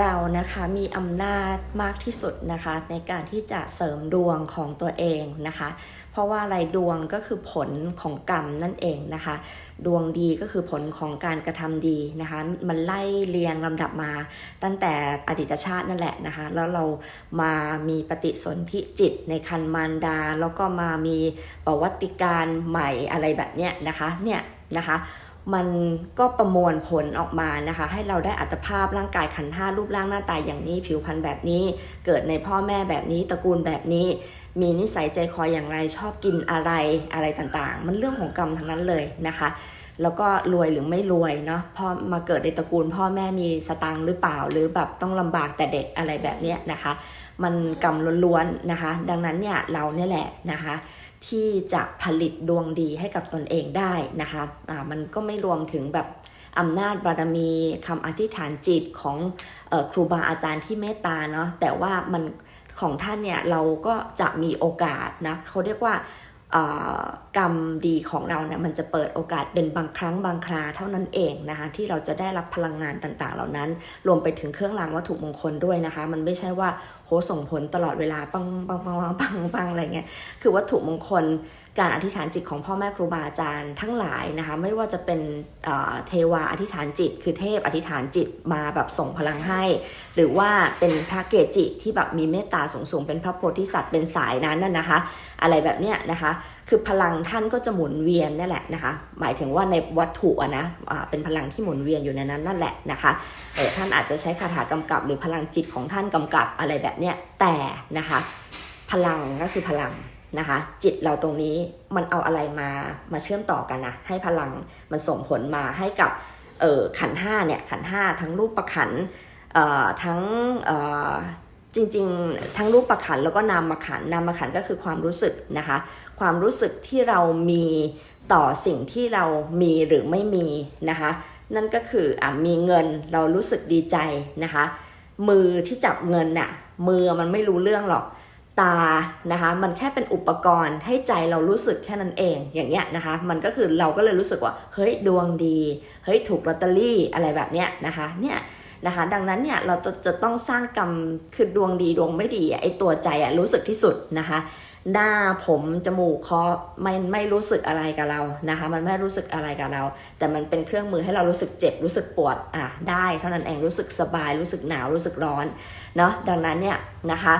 เรานะคะมีอำนาจมากที่สุดนะคะในการที่จะเสริมดวงของตัวเองนะคะ เพราะว่าอะไรดวงก็คือผลของกรรมนั่นเองนะคะ ดวงดีก็คือผลของการกระทำดีนะคะ มันไล่เรียงลำดับมา ตั้งแต่อดีตชาตินั่นแหละนะคะ แล้วเรามามีปฏิสนธิจิตในคันมารดา แล้วก็มามีประวัติการใหม่อะไรแบบเนี้ยนะคะเนี่ยนะคะ มันก็ประมวลผลออกมานะคะ ให้เราได้อัตภาพร่างกายขันห้ารูปร่างหน้าตาอย่างนี้ ผิวพรรณแบบนี้ เกิดในพ่อแม่แบบนี้ตระกูลแบบนี้ มีนิสัยใจคออย่างไรชอบกินอะไรอะไรต่างๆ มันเรื่องของกรรมทั้งนั้นเลยนะคะ แล้วก็รวยหรือไม่รวยเนาะพอมาเกิดในตระกูล พ่อแม่มีสตังค์หรือเปล่า หรือแบบต้องลำบากแต่เด็กอะไรแบบเนี้ยนะคะ มันกรรมล้วนๆนะคะ ดังนั้นเนี่ยเราเนี่ยแหละนะคะ ที่จะผลิตดวงดีให้กับตนเองได้นะคะอ่ามันก็ไม่รวมถึงแบบอำนาจบารมีคำอธิษฐานจิตของออครูบาอาจารย์ที่เมตตาเนาะแต่ว่ามันของท่านเนี่ยเราก็จะมีโอกาสนะเขาเรียกว่ากรรมดีของเราเนี่ยมันจะเปิดโอกาสเป็นบางครั้งบางคราเท่านั้นเองนะคะที่เราจะได้รับพลังงานต่างๆ เหล่านั้น รวมไปถึงเครื่องรางวัตถุมงคลด้วยนะคะ มันไม่ใช่ว่า โหส่งผลตลอดเวลาปังปังปังปังปังปังอะไรเงี้ยคือวัตถุมงคลการอธิษฐานจิตของพ่อแม่ครูบาอาจารย์ทั้งหลายนะคะไม่ว่าจะเป็นเทวาอธิษฐานจิต คือเทพอธิษฐานจิตมาแบบส่งพลังให้ หรือว่าเป็นพระเกจิที่แบบมีเมตตาสูงๆเป็นพระโพธิสัตว์เป็นสายนั้นน่ะนะคะ อะไรแบบเนี้ยนะคะ คือพลังท่านก็จะหมุนเวียนนั่นแหละนะคะหมายถึงว่าในวัตถุอะนะเป็นพลังที่หมุนเวียนอยู่ในนั้นนั่นแหละนะคะท่านอาจจะใช้คาถากำกับ หรือพลังจิตของท่านกำกับอะไรแบบเนี้ยแต่นะคะพลังก็คือพลังนะคะ จิตเราตรงนี้มันเอาอะไรมามาเชื่อมต่อกันนะให้พลังมันส่งผลมาให้กับเออขันห้าเนี่ยขันห้าทั้งรูปประขันเอ่อทั้งเอ่อจริงๆ ทั้งรูปประขันแล้วก็นามขันนามขันก็คือความรู้สึกนะคะ ความรู้สึกที่เรามีต่อสิ่งที่เรามีหรือไม่มีนะคะ นั่นก็คืออะมีเงินเรารู้สึกดีใจนะคะ มือที่จับเงินน่ะ มือมันไม่รู้เรื่องหรอกตานะคะมันแค่เป็นอุปกรณ์ให้ใจเรารู้สึกแค่นั้นเองอย่างเงี้ยนะคะ มันก็คือเราก็เลยรู้สึกว่าเฮ้ยดวงดีเฮ้ยถูกลอตเตอรี่อะไรแบบเนี้ยนะคะเนี่ยนะคะดังนั้นเนี่ยเราจะจะต้องสร้างกรรมคือดวงดีดวงไม่ดีไอตัวใจอะรู้สึกที่สุดนะคะ หน้าผมจมูกคอไม่ไม่รู้สึกอะไรกับเรานะคะ มันไม่รู้สึกอะไรกับเรา แต่มันเป็นเครื่องมือให้เรารู้สึกเจ็บรู้สึกปวดอะได้เท่านั้นเองรู้สึกสบายรู้สึกหนาวรู้สึกร้อนเนาะดังนั้นเนี่ยนะคะ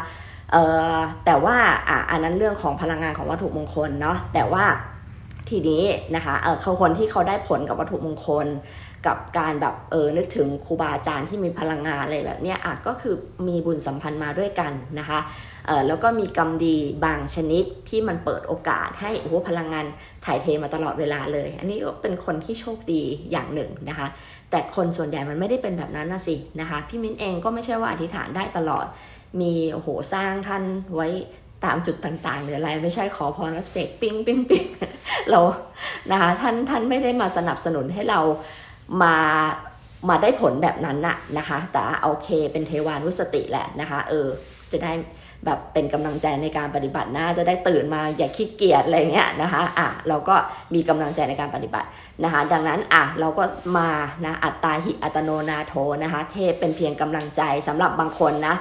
เอ่อแต่ว่าอะอันนั้นเรื่องของพลังงานของวัตถุมงคลเนาะแต่ว่าทีนี้นะคะเออเขาคนที่เขาได้ผลกับวัตถุมงคล กับการแบบเออนึกถึงครูบาอาจารย์ที่มีพลังงานอะไรแบบเนี้ยอะก็คือมีบุญสัมพันธ์มาด้วยกันนะคะเออแล้วก็มีกรรมดีบางชนิดที่มันเปิดโอกาสให้โอ้โหพลังงานถ่ายเทมาตลอดเวลาเลย อันนี้ก็เป็นคนที่โชคดีอย่างหนึ่งนะคะ แต่คนส่วนใหญ่มันไม่ได้เป็นแบบนั้นนะสินะคะพี่มิ้นเองก็ไม่ใช่ว่าอธิษฐานได้ตลอด มีโอ้โหสร้างท่านไว้ตามจุดต่างๆหรืออะไรไม่ใช่ขอพรรับเสกปิ้งปิ้งปิ้งเรานะคะท่านท่านไม่ได้มาสนับสนุนให้เรา มามาได้ผลแบบนั้นน่ะนะคะ แต่โอเคเป็นเทวานุสติแหละนะคะเออจะได้แบบเป็นกำลังใจในการปฏิบัติหน้าจะได้ตื่นมาอย่าขี้เกียจอะไรเงี้ยนะคะอะเราก็มีกำลังใจในการปฏิบัตินะคะ ดังนั้นอะเราก็มานะอัตตาหิอัตโนนาโถนะคะ เทพเป็นเพียงกำลังใจสำหรับบางคนนะ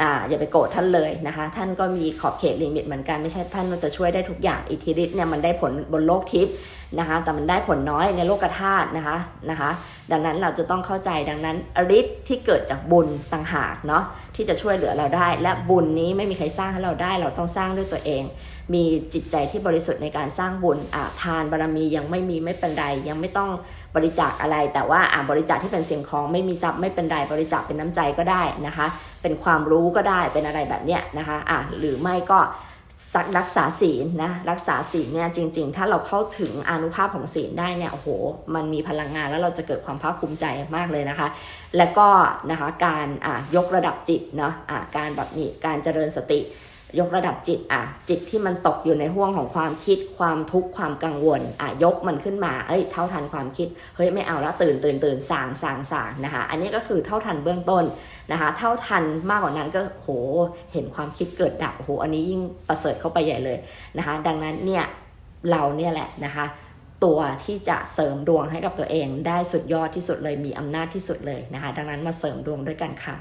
อ่าอย่าไปโกรธท่านเลยนะคะ ท่านก็มีขอบเขตลิมิตเหมือนกันไม่ใช่ท่านจะช่วยได้ทุกอย่างอิทธิฤทธิ์เนี่ยมันได้ผลบนโลกทิพย์ นะคะ แต่มันได้ผลน้อยในโลกธาตุนะคะนะคะ ดังนั้นเราจะต้องเข้าใจดังนั้นฤทธิ์ที่เกิดจากบุญต่างหากเนาะที่จะช่วยเหลือเราได้ และบุญนี้ไม่มีใครสร้างให้เราได้ เราต้องสร้างด้วยตัวเอง มีจิตใจที่บริสุทธิ์ในการสร้างบุญอ่าทานบารมียังไม่มีไม่เป็นไรยังไม่ต้องบริจาคอะไร แต่ว่าอ่าบริจาคที่เป็นสิ่งของไม่มีทรัพย์ไม่เป็นไรบริจาคเป็นน้ำใจก็ได้นะคะ เป็นความรู้ก็ได้เป็นอะไรแบบเนี้ยนะคะอ่าหรือไม่ก็ รักษาศีลนะรักษาศีลเนี่ยจริง ๆ ถ้าเราเข้าถึงอนุภาพของศีลได้เนี่ยโอ้โห มันมีพลังงานแล้วเราจะเกิดความภาคภูมิใจมากเลยนะคะ และก็นะคะการอะยกระดับจิตเนาะอะการแบบนี้การเจริญสติ ยกระดับจิตอะจิตที่มันตกอยู่ในห่วงของความคิดความทุกข์ความกังวลอะยกมันขึ้นมาเอ้ยเท่าทันความคิดเฮ้ยไม่เอาแล้วตื่นตื่นตื่นสางสางสางนะคะอันนี้ก็คือเท่าทันเบื้องต้นนะคะเท่าทันมากกว่านั้นก็โหเห็นความคิดเกิดดับโหอันนี้ยิ่งประเสริฐเข้าไปใหญ่เลยนะคะดังนั้นเนี่ยเราเนี่ยแหละนะคะตัวที่จะเสริมดวงให้กับตัวเองได้สุดยอดที่สุดเลยมีอำนาจที่สุดเลยนะคะดังนั้นมาเสริมดวงด้วยกันค่ะ